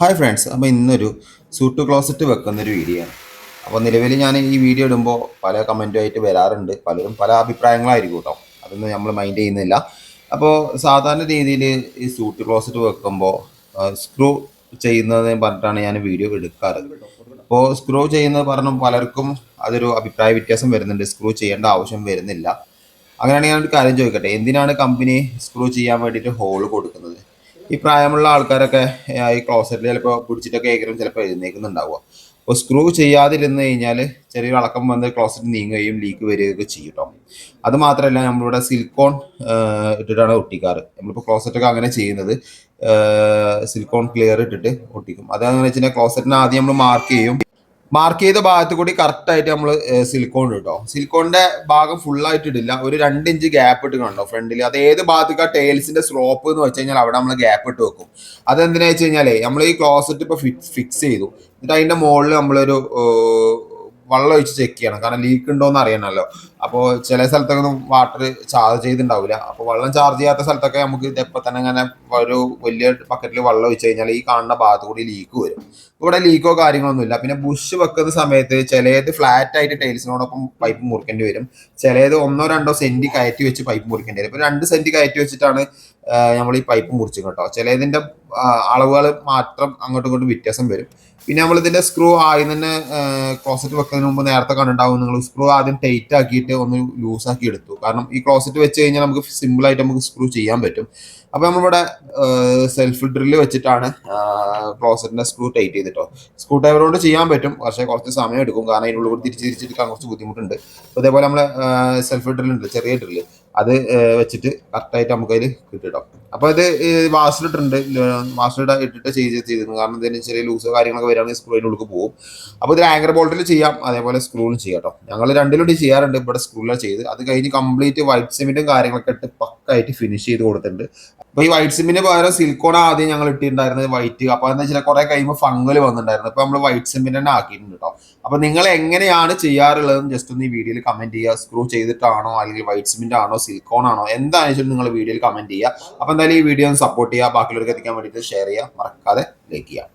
Hi friends അപ്പോൾ ഇന്നൊരു suit closet വെക്കുന്നൊരു video ആണ്. അപ്പോൾ നിലവിൽ ഞാൻ ഈ വീഡിയോ ഇടുമ്പോൾ പല കമന്റുമായിട്ട് വരാറുണ്ട്. പലരും പല അഭിപ്രായങ്ങളായിരിക്കും കേട്ടോ അതൊന്നും നമ്മൾ മൈൻഡ് ചെയ്യുന്നില്ല. അപ്പോൾ സാധാരണ രീതിയിൽ ഈ സൂട്ട് ക്ലോസറ്റ് വെക്കുമ്പോൾ സ്ക്രൂ ചെയ്യുന്നതെന്ന് പറഞ്ഞിട്ടാണ് ഞാൻ വീഡിയോ എടുക്കാറ്. അപ്പോൾ സ്ക്രൂ ചെയ്യുന്നത് പറഞ്ഞു പലർക്കും അതൊരു അഭിപ്രായ വ്യത്യാസം വരുന്നുണ്ട്. സ്ക്രൂ ചെയ്യേണ്ട ആവശ്യം വരുന്നില്ല. അങ്ങനെയാണെങ്കിൽ ഞാനൊരു കാര്യം ചോദിക്കട്ടെ? എന്തിനാണ് കമ്പനി സ്ക്രൂ ചെയ്യാൻ വേണ്ടിയിട്ട് ഹോൾ കൊടുക്കുന്നത്? ഈ പ്രായമുള്ള ആൾക്കാരൊക്കെ ഈ ക്ലോസറ്റിൽ ചിലപ്പോൾ പിടിച്ചിട്ടൊക്കെ ഏകരം ചിലപ്പോൾ എഴുന്നേക്കുന്നുണ്ടാവുക അപ്പോൾ സ്ക്രൂ ചെയ്യാതിരുന്ന് കഴിഞ്ഞാൽ ചെറിയ അളക്കം വന്ന് ക്ലോസറ്റ് നീങ്ങുകയും ലീക്ക് വരികയൊക്കെ ചെയ്യും കേട്ടോ അത് മാത്രമല്ല നമ്മളിവിടെ സിലിക്കോൺ ഇട്ടിട്ടാണ് ഒട്ടിക്കാറ്. നമ്മളിപ്പോൾ ക്ലോസറ്റൊക്കെ അങ്ങനെ ചെയ്യുന്നത് സിലിക്കോൺ ക്ലിയർ ഇട്ടിട്ട് ഒട്ടിക്കും. അതെന്ന് വെച്ചാൽ ക്ലോസറ്റിനെ ആദ്യം നമ്മൾ മാർക്ക് ചെയ്യും. മാർക്ക് ചെയ്ത ഭാഗത്ത് കൂടി കറക്റ്റ് ആയിട്ട് നമ്മൾ സിലിക്കോൺ ഇട്ടോ സിലിക്കോണിന്റെ ഭാഗം ഫുൾ ആയിട്ട് ഇടില്ല. ഒരു രണ്ട് ഇഞ്ച് ഗ്യാപ്പ് ഇട്ട് കണ്ടോ ഫ്രണ്ടിൽ അത് ഏത് ഭാഗത്തേക്ക് ടേൽസിന്റെ സ്ലോപ്പ് എന്ന് വെച്ച് കഴിഞ്ഞാൽ അവിടെ നമ്മൾ ഗ്യാപ്പ് ഇട്ട് വെക്കും. അതെന്തിനാ വെച്ച് കഴിഞ്ഞാലേ നമ്മൾ ഈ ക്ലോസറ്റ് ഇപ്പൊ ഫിക്സ് ചെയ്തു. എന്നിട്ട് അതിന്റെ മുകളിൽ നമ്മളൊരു വെള്ളം ഒഴിച്ച് ചെക്ക് ചെയ്യണം. കാരണം ലീക്ക് ഉണ്ടോ എന്ന് അറിയണമല്ലോ അപ്പോൾ ചില സ്ഥലത്തൊക്കെ ഒന്നും വാട്ടർ ചാർജ് ചെയ്തിട്ടുണ്ടാവില്ല അപ്പോൾ വെള്ളം ചാർജ് ചെയ്യാത്ത സ്ഥലത്തൊക്കെ നമുക്ക് ഇതെപ്പോൾ തന്നെ ഇങ്ങനെ ഒരു വലിയ ബക്കറ്റിൽ വെള്ളം ഒഴിച്ച് കഴിഞ്ഞാൽ ഈ കാണുന്ന ഭാഗത്ത് കൂടി ലീക്ക് വരും. ഇവിടെ ലീക്കോ കാര്യങ്ങളൊന്നുമില്ല പിന്നെ ബുഷ് വെക്കുന്ന സമയത്ത് ചിലത് ഫ്ലാറ്റ് ആയിട്ട് ടൈൽസിനോടൊപ്പം പൈപ്പ് മുറിക്കേണ്ടി വരും. ചിലത് ഒന്നോ രണ്ടോ സെന്റ് കയറ്റി വെച്ച് പൈപ്പ് മുറിക്കേണ്ടി വരും. ഇപ്പൊ രണ്ട് സെന്റ് കയറ്റി വെച്ചിട്ടാണ് നമ്മൾ ഈ പൈപ്പ് മുറിച്ചു കേട്ടോ. ചിലതിന്റെ അളവുകൾ മാത്രം അങ്ങോട്ടും ഇങ്ങോട്ടും വ്യത്യാസം വരും. പിന്നെ നമ്മൾ ഇതിന്റെ സ്ക്രൂ ആദ്യം തന്നെ ക്ലോസറ്റ് വെക്കുന്നതിന് മുമ്പ് നേരത്തെ കണ്ടിട്ടുണ്ടാവും നിങ്ങൾ സ്ക്രൂ ആദ്യം ടൈറ്റ് ആക്കിയിട്ട് ഒന്ന് ലൂസ് ആക്കി എടുത്തു. കാരണം ഈ ക്ലോസറ്റ് വെച്ച് കഴിഞ്ഞാൽ നമുക്ക് സിമ്പിൾ ആയിട്ട് നമുക്ക് സ്ക്രൂ ചെയ്യാൻ പറ്റും. അപ്പൊ നമ്മളിവിടെ സെൽഫ് ഡ്രില്ല് വെച്ചിട്ടാണ് ക്ലോസറ്റിന്റെ സ്ക്രൂ ടൈറ്റ് ചെയ്തിട്ടോ. സ്ക്രൂ ഡ്രൈവർ കൊണ്ട് ചെയ്യാൻ പറ്റും പക്ഷേ കുറച്ച് സമയം എടുക്കും. കാരണം അതിനുള്ളിൽ തിരിച്ച് തിരിച്ചെടുക്കാൻ കുറച്ച് ബുദ്ധിമുട്ടുണ്ട്. അതേപോലെ നമ്മൾ സെൽഫ് ഡ്രിൽ ഉണ്ട് ചെറിയ ഡ്രില്ല് അത് വെച്ചിട്ട് കറക്റ്റായിട്ട് നമുക്ക് അതിൽ കിട്ടിട്ടോ അപ്പോൾ ഇത് വാസിലിട്ടുണ്ട് വാസിലിട്ട് ഇട്ടിട്ട് ചെയ്ത് ചെയ്തിരുന്നു കാരണം ഇതിന് ചെറിയ ലൂസോ കാര്യങ്ങളൊക്കെ വരികയാണെങ്കിൽ സ്ക്രൂ അതിന്റെ ഉള്ളിൽ പോകും. അപ്പോൾ ഇത് ആങ്കർ ബോൾട്ടിൽ ചെയ്യാം. അതേപോലെ സ്ക്രൂവിലും ചെയ്യാം കേട്ടോ. ഞങ്ങൾ രണ്ടിലൂടെ ചെയ്യാറുണ്ട്. ഇവിടെ സ്ക്രൂവിലാണ് ചെയ്ത്. അത് കഴിഞ്ഞ് കംപ്ലീറ്റ് വൈറ്റ് സിമെന്റും കാര്യങ്ങളൊക്കെ ഇട്ട് പക്കായിട്ട് ഫിനിഷ് ചെയ്ത് കൊടുത്തിട്ടുണ്ട്. അപ്പൊ ഈ വൈറ്റ് സിമ്മിന് പകരം സിൽക്കോൺ ആദ്യം ഞങ്ങൾ ഇട്ടിട്ടുണ്ടായിരുന്നത് വൈറ്റ് അപ്പൊ എന്താ വെച്ചാൽ കുറെ കഴിയുമ്പോൾ ഫംഗൽ വന്നിട്ടുണ്ടായിരുന്നു. അപ്പൊ നമ്മൾ വൈറ്റ് സിമെന്റ് തന്നെ ആക്കിയിട്ടുണ്ട് കേട്ടോ അപ്പൊ നിങ്ങൾ എങ്ങനെയാണ് ചെയ്യാറുള്ളതെന്ന് ജസ്റ്റ് ഒന്ന് ഈ വീഡിയോയിൽ കമന്റ് ചെയ്യുക. സ്ക്രൂ ചെയ്തിട്ടാണോ അല്ലെങ്കിൽ വൈറ്റ് സിമെന്റ് ആണോ സിൽക്കോൺ ആണോ എന്താണെന്ന് വെച്ചാൽ നിങ്ങൾ വീഡിയോയിൽ കമന്റ് ചെയ്യുക. അപ്പൊ എന്തായാലും ഈ വീഡിയോ ഒന്ന് സപ്പോർട്ട് ചെയ്യുക. ബാക്കിയുള്ളവർക്ക് എത്തിക്കാൻ വേണ്ടിയിട്ട് ഷെയർ ചെയ്യുക. മറക്കാതെ ലൈക്ക് ചെയ്യുക.